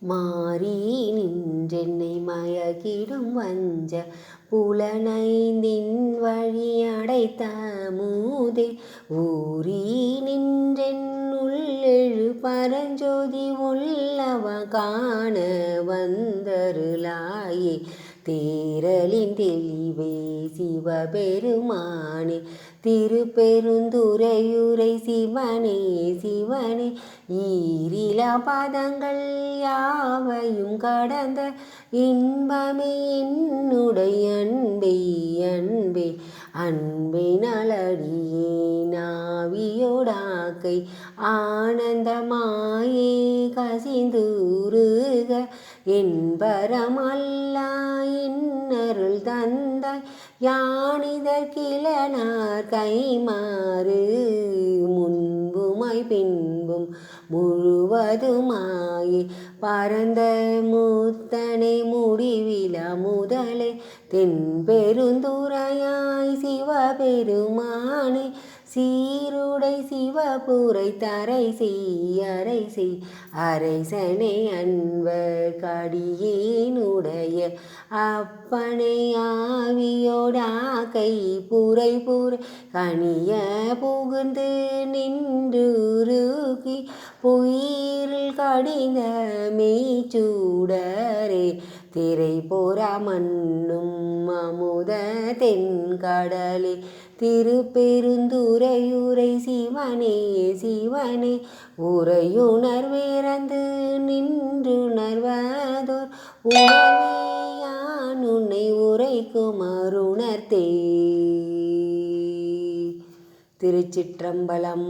மாறி நின்றென்னை மயக்கிடும் வஞ்ச புலனைந்தின் வழி அடைத்த மூதே. ஊறி நின்றென் உள்ளெழு பரஞ்சோதி உள்ளவ காண வந்தருளாயே. தேரலின் தெளிவே சிவபெருமானே திருப்பெருந்துரையுரை சிவனே சிவனே. ஈரில பதங்கள் யாவையும் கடந்த இன்பமே என்னுடைய அன்பே அன்பே. அன்பே நலடியே நாவியோடாக்கை ஆனந்தமாயே கசிந்துருக. என்பரமல்லா இன்னருள் தந்தாய். யானிதற்கிலனார் கைமாறு முன்புமாய் பின்பும் முழுவதுமாயே. பரந்த முத்தனை முடிவில முதலே தென் தென்பெருந்துரையாய் சிவபெருமானே. சீருடை சிவபுரை தரை செய் அரை செய். அரைசனை அன்பர் கடியேனுடைய அப்பனை ஆவியோடா கை புரை புரை. கனிய புகுந்து நின்றுருகி பொய் கடிந்த மெய்ச்சூடரே திரை போரா மண்ணும் அமுத தென்கடலே திருப்பெருந்துரையுரை சிவனே சிவனே. உரையுணர்விறந்து நின்றுணர்வதோர். உணர்வேயான் உன்னை உரைக்கும் அருணர்த்தே திருச்சிற்றம்பலம்.